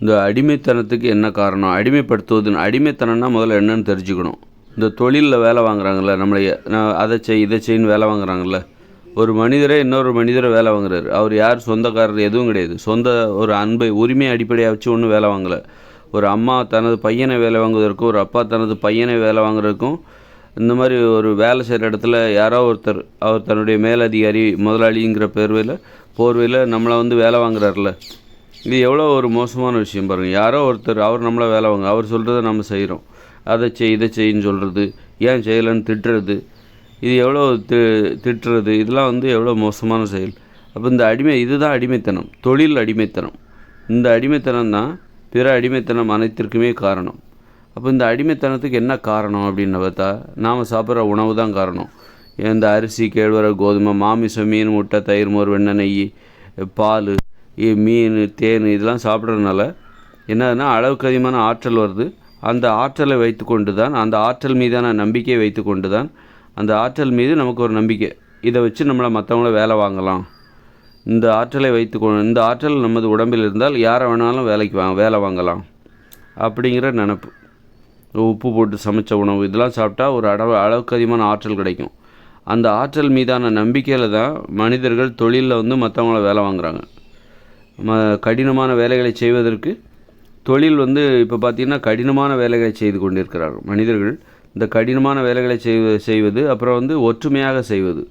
இந்த அடிமைத்தனத்துக்கு என்ன காரணம்? அடிமைப்படுத்துவதுன்னு அடிமைத்தனம்னா முதல்ல என்னன்னு தெரிஞ்சுக்கணும். இந்த தொழிலில் வேலை வாங்குறாங்கல்ல நம்மளை நான் அதை செய் இதை செய்ன்னு வேலை வாங்குறாங்கள்ல ஒரு மனிதரே இன்னொரு மனிதரை வேலை வாங்குறாரு. அவர் யார்? சொந்தக்காரர் எதுவும் கிடையாது. சொந்த ஒரு அன்பை உரிமை அடிப்படையாக வச்சு ஒன்றும் வேலை வாங்கலை. ஒரு அம்மா தனது பையனை வேலை வாங்குவதற்கும் ஒரு அப்பா தனது பையனை வேலை வாங்குறதுக்கும் இந்த மாதிரி ஒரு வேலை செய்கிற இடத்துல யாரோ ஒருத்தர் அவர் தன்னுடைய மேலதிகாரி முதலாளிங்கிற பேர்வையில் போர்வையில் நம்மளை வந்து வேலை வாங்குறாருல இது எவ்வளோ ஒரு மோசமான விஷயம் பாருங்கள் யாரோ ஒருத்தர் அவர் நம்மளை வேலை வாங்க அவர் சொல்கிறத நம்ம செய்கிறோம் அதை செய் இதை செய்ன்னு சொல்கிறது ஏன் செய்யலைன்னு திட்டுறது இது எவ்வளோ தி திட்டுறது இதெல்லாம் வந்து எவ்வளோ மோசமான செயல். அப்போ இந்த அடிமை இதுதான் அடிமைத்தனம் தொழில் அடிமைத்தனம். இந்த அடிமைத்தனம் தான் பிற அடிமைத்தனம் அனைத்திற்குமே காரணம். அப்போ இந்த அடிமைத்தனத்துக்கு என்ன காரணம் அப்படின்னு பார்த்தா நாம் சாப்பிட்ற உணவு தான் காரணம். இந்த அரிசி கேழ்வரகு கோதுமை மாமிசம் மீன் முட்டை தயிர் மோர் வெண்ணெய் நெய் பால் மீன் தேன் இதெல்லாம் சாப்பிட்றதுனால என்னதுன்னா அளவுக்கு அதிகமான ஆற்றல் வருது. அந்த ஆற்றலை வைத்துக்கொண்டு தான் அந்த ஆற்றல் மீதான நம்பிக்கையை வைத்துக்கொண்டு தான் அந்த ஆற்றல் மீது நமக்கு ஒரு நம்பிக்கை. இதை வச்சு நம்மளை மற்றவங்கள வேலை வாங்கலாம். இந்த ஆற்றலை வைத்து இந்த ஆற்றல் நமது உடம்பில் இருந்தால் யாரை வேணாலும் வேலைக்கு வா வேலை வாங்கலாம். அப்படிங்கிற நினப்பு. உப்பு போட்டு சமைச்ச உணவு இதெல்லாம் சாப்பிட்டா ஒரு அளவு அளவுக்கு அதிகமான ஆற்றல் கிடைக்கும். அந்த ஆற்றல் மீதான நம்பிக்கையில் தான் மனிதர்கள் தொழிலில் வந்து மற்றவங்கள வேலை வாங்குறாங்க. ம கடினமான வேலைகளை செய்வதற்கு தொழில் வந்து இப்போ பார்த்திங்கன்னா கடினமான வேலைகளை செய்து கொண்டிருக்கிறார்கள் மனிதர்கள். இந்த கடினமான வேலைகளை செய்வ செய்வது அப்புறம் வந்து ஒற்றுமையாக செய்வது.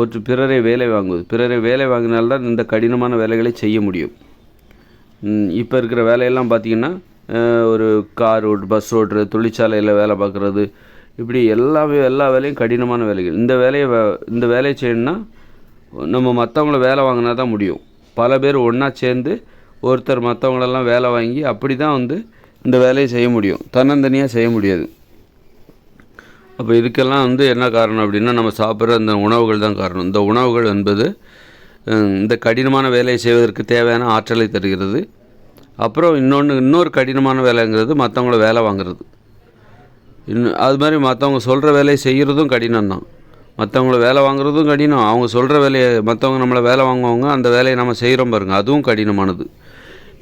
ஒற்று பிறரை வேலை வாங்குவது. பிறரை வேலை வாங்கினால்தான் இந்த கடினமான வேலைகளை செய்ய முடியும். இப்போ இருக்கிற வேலையெல்லாம் பார்த்தீங்கன்னா ஒரு கார் ஓட்டு பஸ் ஓட்டுறது தொழிற்சாலையில் வேலை பார்க்குறது இப்படி எல்லாமே எல்லா வேலையும் கடினமான வேலைகள். இந்த வேலையை இந்த வேலையை செய்யணும்னா நம்ம மற்றவங்கள வேலை வாங்கினா தான் முடியும். பல பேர் ஒன்றா சேர்ந்து ஒருத்தர் மற்றவங்களெல்லாம் வேலை வாங்கி அப்படி தான் வந்து இந்த வேலையை செய்ய முடியும். தன்னந்தனியாக செய்ய முடியாது. அப்போ இதுக்கெல்லாம் வந்து என்ன காரணம் அப்படின்னா நம்ம சாப்பிட்ற இந்த உணவுகள் தான் காரணம். இந்த உணவுகள் என்பது இந்த கடினமான வேலையை செய்வதற்கு தேவையான ஆற்றலை தருகிறது. அப்புறம் இன்னொன்று இன்னொரு கடினமான வேலைங்கிறது மற்றவங்கள வேலை வாங்குறது. இன்னும் அது மாதிரி மற்றவங்க சொல்கிற வேலையை செய்கிறதும் கடினம் தான் மற்றவங்கள வேலை வாங்குறதும் கடினம். அவங்க சொல்கிற வேலையை மற்றவங்க நம்மளை வேலை வாங்குவாங்க அந்த வேலையை நம்ம செய்கிறோம் பாருங்கள் அதுவும் கடினமானது.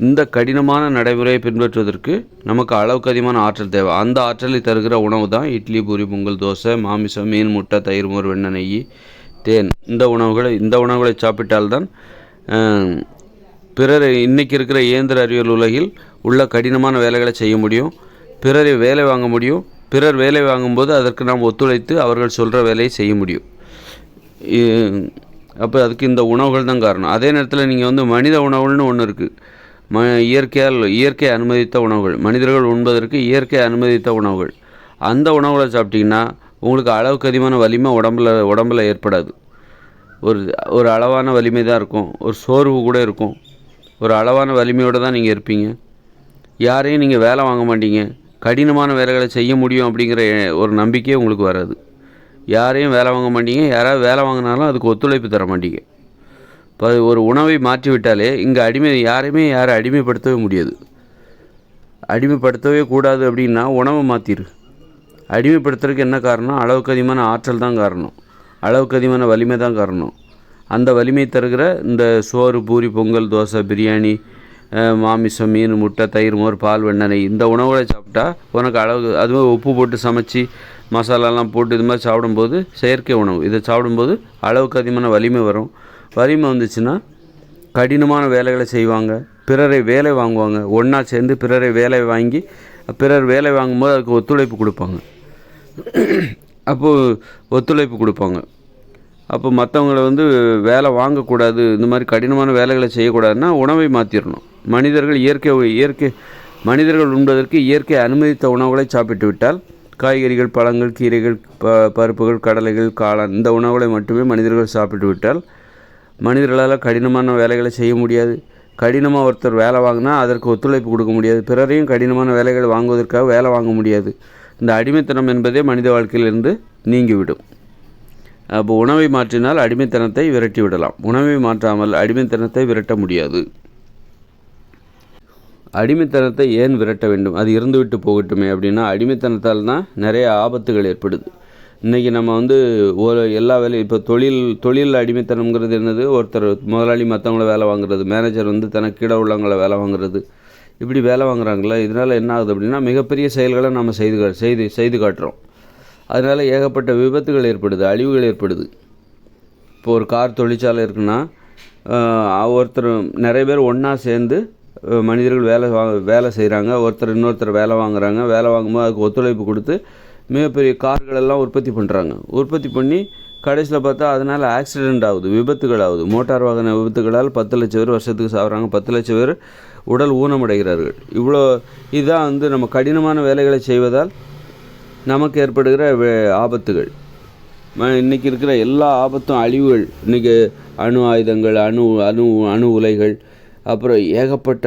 இந்த கடினமான நடைமுறையை பின்பற்றுவதற்கு நமக்கு அளவுக்கு அதிகமான ஆற்றல் தேவை. அந்த ஆற்றலை தருகிற உணவு தான் இட்லி பூரி பொங்கல் தோசை மாமிசம் மீன் முட்டை தயிர் மோர் வெண்ணெய் நெய் தேன். இந்த உணவுகளை இந்த உணவுகளை சாப்பிட்டால்தான் பிறர் இன்றைக்கி இருக்கிற இயந்திர அறிவியல் உலகில் உள்ள கடினமான வேலைகளை செய்ய முடியும். பிறரை வேலை வாங்க முடியும். பிறர் வேலை வாங்கும்போது அதற்கு நாம் ஒத்துழைத்து அவர்கள் சொல்கிற வேலையை செய்ய முடியும். அப்போ அதுக்கு இந்த உணவுகள் தான் காரணம். அதே நேரத்தில் நீங்கள் வந்து மனித உணவுகள்னு ஒன்று இருக்குது ம இயற்கையால் இயற்கை அனுமதித்த உணவுகள். மனிதர்கள் உண்பதற்கு இயற்கை அனுமதித்த உணவுகள். அந்த உணவுகளை சாப்பிட்டிங்கன்னா உங்களுக்கு அளவுக்கு அதிகமான வலிமை உடம்புல உடம்புல ஏற்படாது. ஒரு ஒரு அளவான வலிமை தான் இருக்கும். ஒரு சோர்வு கூட இருக்கும். ஒரு அளவான வலிமையோடு தான் நீங்கள் இருப்பீங்க. யாரையும் நீங்கள் வேலை வாங்க மாட்டீங்க. கடினமான வேலைகளை செய்ய முடியும் அப்படிங்கிற ஒரு நம்பிக்கையே உங்களுக்கு வராது. யாரையும் வேலை வாங்க மாட்டீங்க. யாராவது வேலை வாங்கினாலும் அதுக்கு ஒத்துழைப்பு தர மாட்டீங்க. இப்போ ஒரு உணவை மாற்றி விட்டாலே இங்கே அடிமை யாரையுமே யாரை அடிமைப்படுத்தவே முடியாது. அடிமைப்படுத்தவே கூடாது அப்படின்னா உணவை மாற்றிரு அடிமைப்படுத்துறதுக்கு என்ன காரணம்? அளவுக்கு அதிகமான ஆற்றல் தான் காரணம். அளவுக்கு அதிகமான வலிமை தான் காரணம். அந்த வலிமை தருகிற இந்த சோறு பூரி பொங்கல் தோசை பிரியாணி மாமிசம் மீன் முட்டை தயிர் மோர் பால் வெண்ணெய் இந்த உணவுகளை சாப்பிட்டா உனக்கு அளவு அதுவும் உப்பு போட்டு சமைச்சு மசாலாலாம் போட்டு இது மாதிரி சாப்பிடும்போது செயற்கை உணவு. இதை சாப்பிடும்போது அளவுக்கு அதிகமான வலிமை வரும். வலிமை வந்துச்சுன்னா கடினமான வேலைகளை செய்வாங்க. பிறரை வேலை வாங்குவாங்க. ஒன்றா சேர்ந்து பிறரை வேலை வாங்கி பிறர் வேலை வாங்கும்போது அதுக்கு ஒத்துழைப்பு கொடுப்பாங்க. அப்போது ஒத்துழைப்பு கொடுப்பாங்க. அப்போ மற்றவங்களை வந்து வேலை வாங்கக்கூடாது இந்த மாதிரி கடினமான வேலைகளை செய்யக்கூடாதுன்னா உணவை மாற்றிடணும் மனிதர்கள் இயற்கை இயற்கை மனிதர்கள் உண்பதற்கு இயற்கை அனுமதித்த உணவுகளை சாப்பிட்டு விட்டால் காய்கறிகள் பழங்கள் கீரைகள் ப பருப்புகள் கடலைகள் காளான் இந்த உணவுகளை மட்டுமே மனிதர்கள் சாப்பிட்டு விட்டால் மனிதர்களால் கடினமான வேலைகளை செய்ய முடியாது. கடினமாக ஒருத்தர் வேலை வாங்கினா அதற்கு ஒத்துழைப்பு கொடுக்க முடியாது. பிறரையும் கடினமான வேலைகள் வாங்குவதற்காக வேலை வாங்க முடியாது. இந்த அடிமைத்தனம் என்பதே மனித வாழ்க்கையிலிருந்து நீங்கிவிடும். அப்போ உணவை மாற்றினால் அடிமைத்தனத்தை விரட்டி விடலாம். உணவை மாற்றாமல் அடிமைத்தனத்தை விரட்ட முடியாது. அடிமைத்தனத்தை ஏன் விரட்ட வேண்டும்? அது இருந்துவிட்டு போகட்டுமே அப்படின்னா அடிமைத்தனத்தால் தான் நிறைய ஆபத்துகள் ஏற்படுது. இன்றைக்கி நம்ம வந்து ஒரு எல்லா வேலையும் இப்போ தொழில் தொழில் அடிமைத்தனம்ங்கிறது என்னது? ஒருத்தர் முதலாளி மற்றவங்கள வேலை வாங்குறது மேனேஜர் வந்து தனக்கு கீழே உள்ளவங்கள வேலை வாங்குறது. இப்படி வேலை வாங்குறாங்களே இதனால் என்ன ஆகுது அப்படின்னா மிகப்பெரிய செயல்களை நம்ம செய்து செய்து செய்து காட்டுறோம். அதனால் ஏகப்பட்ட விபத்துகள் ஏற்படுது அழிவுகள் ஏற்படுது. இப்போ ஒரு கார் தொழிற்சாலை இருக்குன்னா ஒருத்தர் நிறைய பேர் ஒன்றா சேர்ந்து மனிதர்கள் வேலை வா வேலை செய்கிறாங்க ஒருத்தர் இன்னொருத்தர் வேலை வாங்குறாங்க. வேலை வாங்கும்போது அதுக்கு ஒத்துழைப்பு கொடுத்து மிகப்பெரிய கார்களெல்லாம் உற்பத்தி பண்ணுறாங்க உற்பத்தி பண்ணி கடைசியில் பார்த்தா அதனால் ஆக்சிடெண்ட் ஆகுது விபத்துகள் ஆகுது. மோட்டார் வாகன விபத்துகளால் பத்து லட்சம் பேர் வருஷத்துக்கு சாகுறாங்க பத்து லட்சம் பேர் உடல் ஊனமடைகிறார்கள். இவ்வளோ இதுதான் வந்து நம்ம கடினமான வேலைகளை செய்வதால் நமக்கு ஏற்படுகிற வே- ஆபத்துகள். இன்றைக்கி இன்னைக்கு இருக்கிற எல்லா ஆபத்தும் அழிவுகள். இன்னைக்கு அணு ஆயுதங்கள் அணு அணு அணு உலைகள் அப்புறம் ஏகப்பட்ட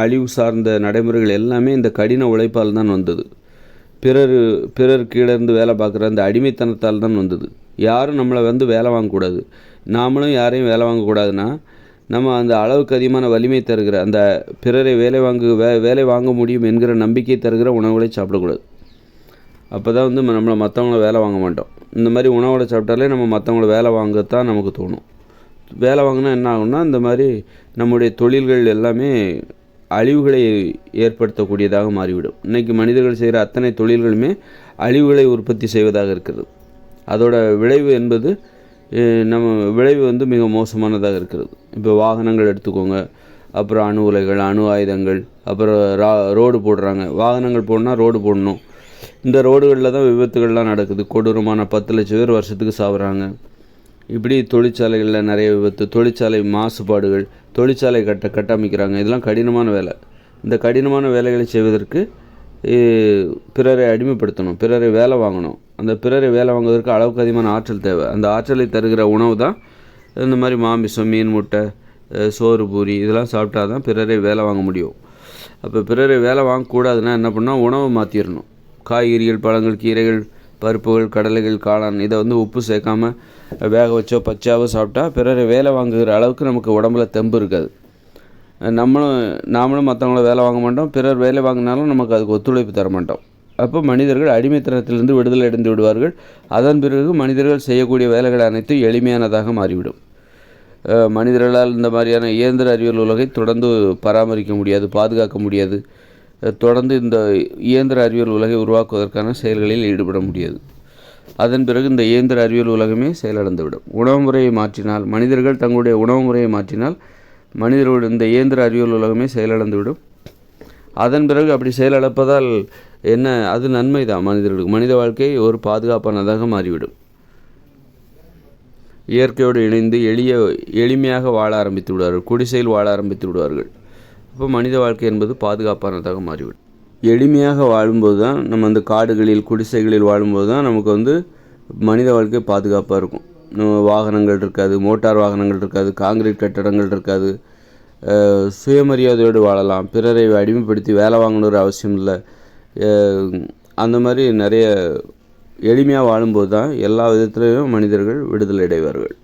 அழிவு சார்ந்த நடைமுறைகள் எல்லாமே இந்த கடின உழைப்பால் தான் வந்தது. பிறர் பிறர் கீழே இருந்து வேலை பார்க்குற அந்த அடிமைத்தனத்தால் தான் வந்தது. யாரும் நம்மளை வந்து வேலை வாங்கக்கூடாது. நாமளும் யாரையும் வேலை வாங்கக்கூடாதுன்னா நம்ம அந்த அளவுக்கு அதிகமான வலிமை தருகிற அந்த பிறரை வேலை வாங்கு வே வேலை வாங்க முடியும் என்கிற நம்பிக்கை தருகிற உணவுகளை சாப்பிடக்கூடாது. அப்போ தான் வந்து நம்மளை மற்றவங்கள வேலை வாங்க மாட்டோம். இந்த மாதிரி உணவுகளை சாப்பிட்டாலே நம்ம மற்றவங்கள வேலை வாங்கத்தான் நமக்கு தோணும். வேலை வாங்கினா என்ன ஆகும்னா இந்த மாதிரி நம்முடைய தொழில்கள் எல்லாமே அழிவுகளை ஏற்படுத்தக்கூடியதாக மாறிவிடும். இன்றைக்கி மனிதர்கள் செய்கிற அத்தனை தொழில்களுமே அழிவுகளை உற்பத்தி செய்வதாக இருக்கிறது. அதோட விளைவு என்பது நம்ம விளைவு வந்து மிக மோசமானதாக இருக்கிறது. இப்போ வாகனங்கள் எடுத்துக்கோங்க அப்புறம் அணு உலைகள் அணு ஆயுதங்கள் அப்புறம் ரா ரோடு போடுறாங்க. வாகனங்கள் போடணும்னா ரோடு போடணும். இந்த ரோடுகளில் தான் விபத்துகள்லாம் நடக்குது. கொடூரமான பத்து லட்சம் பேர் வருஷத்துக்கு சாப்பிட்றாங்க இப்படி தொழிற்சாலைகளில் நிறைய விபத்து தொழிற்சாலை மாசுபாடுகள் தொழிற்சாலை கட்ட கட்டமைக்கிறாங்க. இதெல்லாம் கடினமான வேலை. இந்த கடினமான வேலைகளை செய்வதற்கு பிறரை அடிமைப்படுத்தணும் பிறரை வேலை வாங்கணும். அந்த பிறரை வேலை வாங்குவதற்கு அளவுக்கு அதிகமான ஆற்றல் தேவை. அந்த ஆற்றலை தருகிற உணவு தான் இந்த மாதிரி மாமிசம் மீன் முட்டை சோறு பூரி இதெல்லாம் சாப்பிட்டா தான் பிறரை வேலை வாங்க முடியும். அப்போ பிறரை வேலை வாங்கக்கூடாதுன்னா என்ன பண்ணால் உணவை மாற்றிடணும் காய்கறிகள் பழங்கள் கீரைகள் பருப்புகள் கடலைகள் காளான் இதை வந்து உப்பு சேர்க்காமல் வேக வச்சோ பச்சாவோ சாப்பிட்டா பிறர் வேலை வாங்குகிற அளவுக்கு நமக்கு உடம்புல தெம்பு இருக்காது. நம்மளும் நாமளும் மற்றவங்கள வேலை வாங்க மாட்டோம். பிறர் வேலை வாங்கினாலும் நமக்கு அதுக்கு ஒத்துழைப்பு தர மாட்டோம். அப்போ மனிதர்கள் அடிமைத்தனத்திலிருந்து விடுதலை அடைந்து விடுவார்கள். அதன் பிறகு மனிதர்கள் செய்யக்கூடிய வேலைகள் அனைத்தும் எளிமையானதாக மாறிவிடும். மனிதர்களால் இந்த மாதிரியான இயந்திர அறிவியல் உலகை தொடர்ந்து பராமரிக்க முடியாது பாதுகாக்க முடியாது. தொடர்ந்து இந்த இயந்திர அறிவியல் உலகை உருவாக்குவதற்கான செயல்களில் ஈடுபட முடியாது. அதன் பிறகு இந்த இயந்திர அறிவியல் உலகமே செயலடைந்துவிடும். உணவு முறையை மாற்றினால் மனிதர்கள் தங்களுடைய உணவு முறையை மாற்றினால் மனிதர்களுடைய இந்த இயந்திர அறிவியல் உலகமே செயலடைந்துவிடும். அதன் பிறகு அப்படி செயலடைப்பதால் என்ன அது நன்மை தான் மனிதர்களுக்கு. மனித வாழ்க்கை ஒரு பாதுகாப்பானதாக மாறிவிடும். இயற்கையோடு இணைந்து எளிய எளிமையாக வாழ ஆரம்பித்து விடுவார்கள் குடிசையில் வாழ ஆரம்பித்து விடுவார்கள் அப்போ மனித வாழ்க்கை என்பது பாதுகாப்பானதாக மாறிவிடும். எளிமையாக வாழும்போது தான் நம்ம அந்த காடுகளில் குடிசைகளில் வாழும்போது தான் நமக்கு வந்து மனித வாழ்க்கை பாதுகாப்பாக இருக்கும். நம்ம வாகனங்கள் இருக்காது மோட்டார் வாகனங்கள் இருக்காது காங்கிரீட் கட்டடங்கள் இருக்காது. சுயமரியாதையோடு வாழலாம். பிறரை அடிமைப்படுத்தி வேலை வாங்கணுற அவசியம் இல்லை. அந்த மாதிரி நிறைய எளிமையாக வாழும்போது தான் எல்லா விதத்திலையும் மனிதர்கள் விடுதலை அடைவார்கள்.